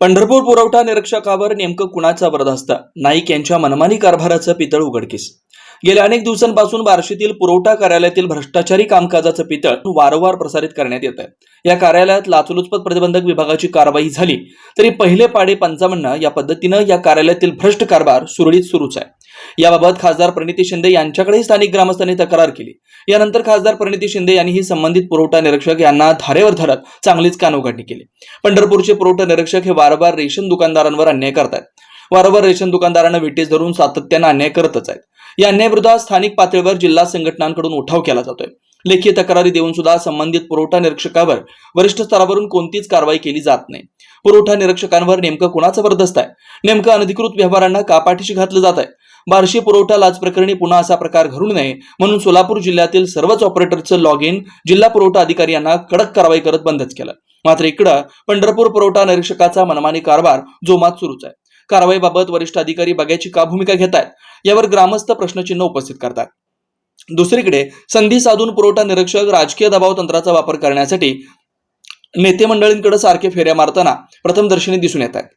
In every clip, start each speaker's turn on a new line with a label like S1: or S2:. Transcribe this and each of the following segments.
S1: पंढरपूर पुरवठा निरीक्षकावर नेमकं कुणाचा बरदास्त? नाईक यांच्या मनमानी कारभाराचं पितळ उघडकीस गेल्या अनेक दिवसांपासून बार्शीतील पुरवठा कार्यालयातील भ्रष्टाचारी कामकाजाचं पितळ वारंवार प्रसारित करण्यात येत आहे या कार्यालयात लाचलुचपत प्रतिबंधक विभागाची कारवाई झाली तरी पहिले पाडे पंचावन्न या पद्धतीनं या कार्यालयातील भ्रष्ट कारभार सुरळीत सुरूच आहे. याबाबत खासदार प्रणिती शिंदे यांच्याकडेही स्थानिक ग्रामस्थांनी तक्रार केली. यानंतर खासदार प्रणिती शिंदे यांनीही संबंधित पुरवठा निरीक्षक यांना धारेवर धरत चांगलीच कानउघडणी केली. पंढरपूरचे पुरवठा निरीक्षक हे वारंवार रेशन दुकानदारांवर अन्याय करतात वारंवार रेशन दुकानदारांना विटेस धरून सातत्यानं अन्याय करतच आहेत. या अन्यायाविरोधात स्थानिक पातळीवर जिल्हा संघटनांकडून उठाव केला जातोय. लेखी तक्रारी देऊन सुद्धा संबंधित पुरवठा निरीक्षकावर वरिष्ठ स्तरावरून कोणतीच कारवाई केली जात नाही. पुरवठा निरीक्षकांवर नेमकं कुणाचं बरदस्त आहे? नेमकं अनधिकृत व्यवहारांना कापाठीशी घातलं जात आहे बार्शी पुरवठा लाच प्रकरणी पुन्हा असा प्रकार घडू नये म्हणून सोलापूर जिल्ह्यातील सर्वच ऑपरेटरचं लॉग इन जिल्हा पुरवठा अधिकारी यांना कडक कारवाई करत बंदच केलं. मात्र इकडं पंढरपूर पुरवठा निरीक्षकाचा मनमानी कारभार जोमात सुरूच आहे. कारवाईबाबत वरिष्ठ अधिकारी बघायची का भूमिका घेत आहेत यावर ग्रामस्थ प्रश्नचिन्ह उपस्थित करतात. दुसरीकडे संधी साधून पुरवठा निरीक्षक राजकीय दबाव तंत्राचा वापर करण्यासाठी नेते मंडळींकडे सारखे फेऱ्या मारताना प्रथमदर्शनी दिसून येत आहेत.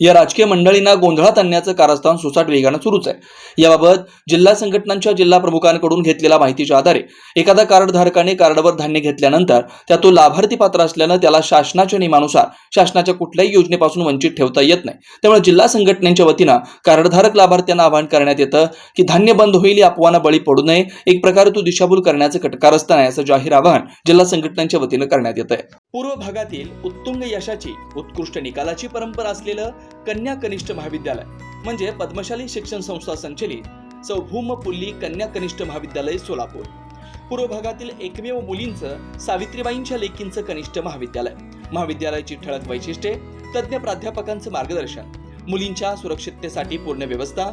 S1: या राजकीय मंडळींना गोंधळात आणण्याचं कारस्थान सुसाट वेगानं सुरूच आहे. याबाबत जिल्हा संघटनांच्या जिल्हा प्रमुखांकडून घेतलेल्या माहितीच्या आधारे एखादा कार्डधारकाने कार्डवर धान्य घेतल्यानंतर त्या तो लाभार्थी पात्र असल्यानं त्याला शासनाच्या नियमानुसार शासनाच्या कुठल्याही योजनेपासून वंचित ठेवता येत नाही. त्यामुळे जिल्हा संघटनेच्या वतीनं कार्डधारक लाभार्थ्यांना आवाहन करण्यात येतं की धान्य बंद होईल या अफवांना बळी पडू नये. एक प्रकारे तो दिशाभूल करण्याचं कटकारस्थान आहे असं जाहीर आवाहन जिल्हा संघटनांच्या वतीनं करण्यात येत आहे पूर्व भागातील उत्तुंग यशाची उत्कृष्ट निकालाची परंपरा असलेलं कन्या कनिष्ठ महाविद्यालय म्हणजे पद्मशाली शिक्षण संस्था संचलित सौभूम पुल्ली कन्या कनिष्ठ महाविद्यालय सोलापूर. पूर्व भागातील एकमेव मुलींचं सावित्रीबाईंच्या लेकींचं कनिष्ठ महाविद्यालय. महाविद्यालयाची ठळक वैशिष्ट्ये तज्ज्ञ प्राध्यापकांचं मार्गदर्शन मुलींच्या सुरक्षिततेसाठी पूर्ण व्यवस्था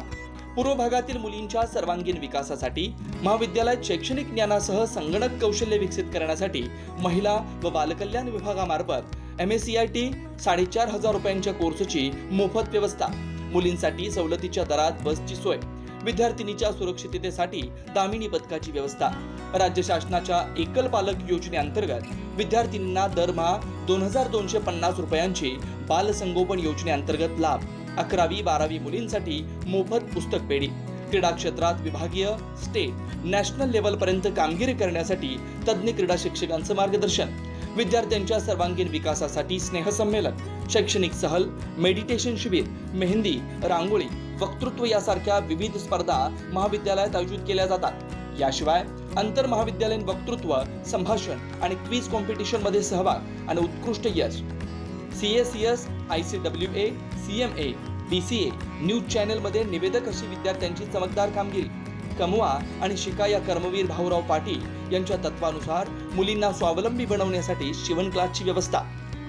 S1: पूर्व भागातील मुलींच्या सर्वांगीण विकासासाठी महाविद्यालयात शैक्षणिक ज्ञानासह संगणक कौशल्य विकसित करण्यासाठी महिला व बालकल्याण विभागामार्फत M S C I T साडेचार हजार रुपयांच्या कोर्सची मोफत व्यवस्था. मुलींसाठी सवलतीच्या दरात बसची सोय. विद्यार्थिनीच्या सुरक्षिततेसाठी दामिनी पथकाची व्यवस्था. राज्य शासनाच्या एकल पालक योजनेअंतर्गत विद्यार्थिनींना दरमहा दोन हजार दोनशे पन्नास रुपयांची बालसंगोपन योजनेअंतर्गत लाभ. अकरावी बारावी मुलींसाठी मोफत पुस्तक पेढी. क्रीडा क्षेत्रात विभागीय स्टेट नॅशनल लेवलपर्यंत कामगिरी करण्यासाठी तज्ज्ञ क्रीडा शिक्षकांचं मार्गदर्शन. विद्यार्थ्यांच्या सर्वांगीण विकासासाठी स्नेहसंमेलन शैक्षणिक सहल मेडिटेशन शिबिर मेहंदी रांगोळी वक्तृत्व यासारख्या विविध स्पर्धा महाविद्यालयात आयोजित केल्या जातात. याशिवाय आंतर महाविद्यालयीन वक्तृत्व संभाषण आणि क्विज कॉम्पिटिशनमध्ये सहभाग आणि उत्कृष्ट यश. C S C S I C W A C M A B C A news चॅनलमध्ये निवेदक अशी विद्यार्थ्यांची चमकदार कामगिरी. कमवा आणि शिका या कर्मवीर भाऊराव पाटील यांच्या तत्वानुसार मुलींना स्वावलंबी बनवण्यासाठी शिवण क्लासची व्यवस्था.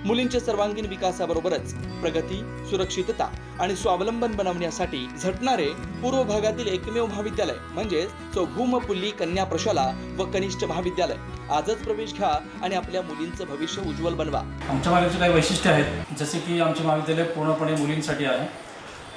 S1: मुलींच्या सर्वांगीण विकासाबरोबरच प्रगती सुरक्षितता आणि स्वावलंबन बनवण्यासाठी झटणारे पूर्व भागातील एकमेव महाविद्यालय म्हणजेच चौभूम पुल्ली कन्या प्रशाला व कनिष्ठ महाविद्यालय. आजच प्रवेश घ्या आणि आपल्या मुलींचं भविष्य उज्ज्वल बनवा.
S2: आमच्या महाविद्यालयाचे काही वैशिष्ट्य आहेत जसे की आमचे महाविद्यालय पूर्णपणे मुलींसाठी आहे.